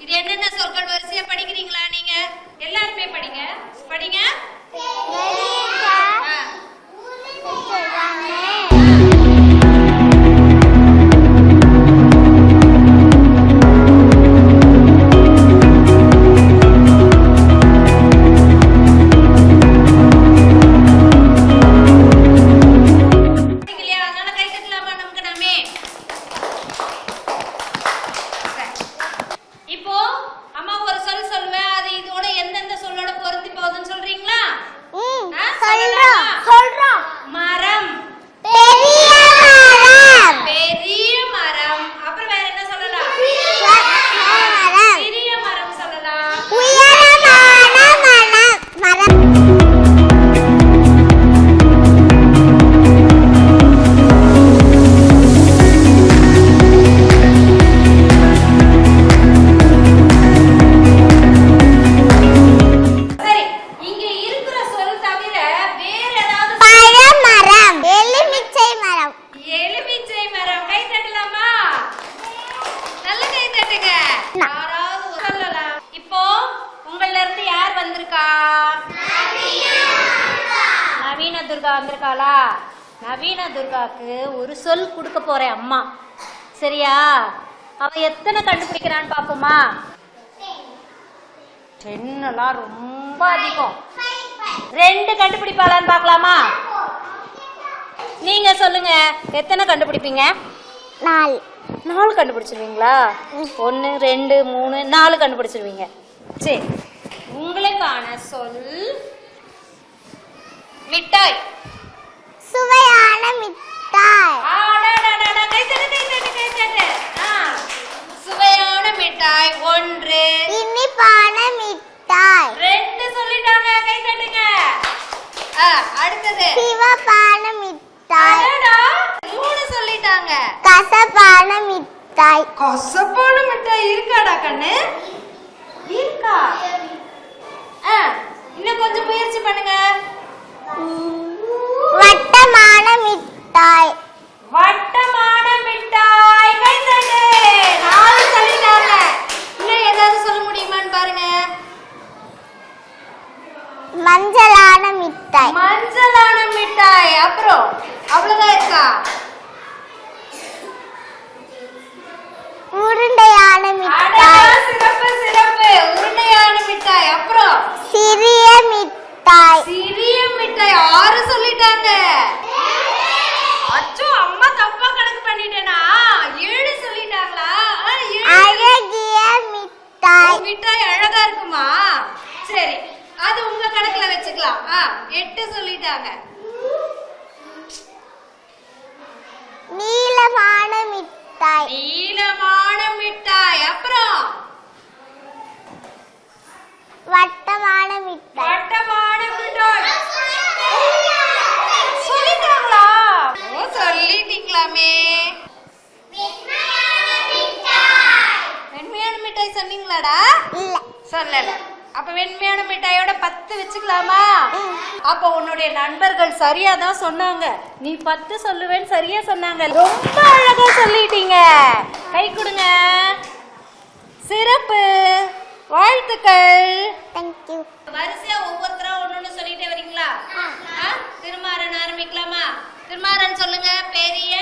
இது என்னென்ன சொற்கள் வரிசையா படிக்கிறீங்களா நீங்க? எல்லாருமே படிங்க. படிங்க வந்திருக்கா? நவீன துர்கா வந்திருக்காளா? நவீன துர்காக்கு ஒரு சொல் கொடுக்க போறேன் அம்மா. சரியா? அவ எத்தனை கண்டுபிடிக்கிறான்னு பாப்போமா டென்னெல்லாம் ரொம்ப அதிகம். ரெண்டு கண்டுபிடிப்பாளான்னு பார்க்கலாமா? நீங்க சொல்லுங்க எத்தனை கண்டுபிடிப்பீங்க? நாலு. கண்டுபிடிச்சிருவீங்களா? ஒன்று ரெண்டு மூணு நாலு கண்டுபிடிச்சிருவீங்க. சரி. உங்களுக்கான சொல். மிட்டாய். சுவையான மிட்டாய். சுவையான மிட்டாய். ஒன்று. இனிப்பான மிட்டாய். ரெண்டு சொல்லிட்டாங்க. கை தட்டுங்க. அடுத்தது. சிவப்பான மிட்டாய். மூணு சொல்லிட்டாங்க. கசப்பான மிட்டாய். கசப்பான மிட்டாய் இருக்காடா கண்ணு? சிறிய மிட்டாய். சிறிய மிட்டாய். ஆறு சொல்லிட்டாங்க? அச்சோ அம்மா தப்பா கணக்கு பண்ணிட்டேனா? ஏழு சொல்லிட்டாங்களா. அழகிய மிட்டாய். மிட்டாய் அழகா இருக்குமா? சரி அது உங்க கணக்குல வச்சுக்கலாம். எட்டு சொல்லிட்டாங்க நீளமான மிட்டாய் நீளமான மிட்டாய் அப்புறம் வட்டமான மிட்டாய் வட்டமான மிட்டாய் சொல்லிட்டாங்களா ஓ சொல்லிட்டீங்களாமே வெண்மையான இல்ல. சொல்லல. அப்ப வெண்மையான மிட்டாயோட பத்து வச்சுக்கலாமா? அப்ப உன்னுடைய நண்பர்கள் சரியா தான் சொன்னாங்க. நீ பத்து சொல்லுவேன்னு சரியா சொன்னாங்க. ரொம்ப அழகா சொல்லிட்டீங்க. கை கொடுங்க. சிறப்பு. வாழ்த்துக்கள். தேங்க்யூ வரிசையா ஒவ்வொருத்தரா ஒண்ணு சொல்லிட்டே வரீங்களா? திருமாறன் ஆரம்பிக்கலாமா? திருமாறன் சொல்லுங்க. பெரிய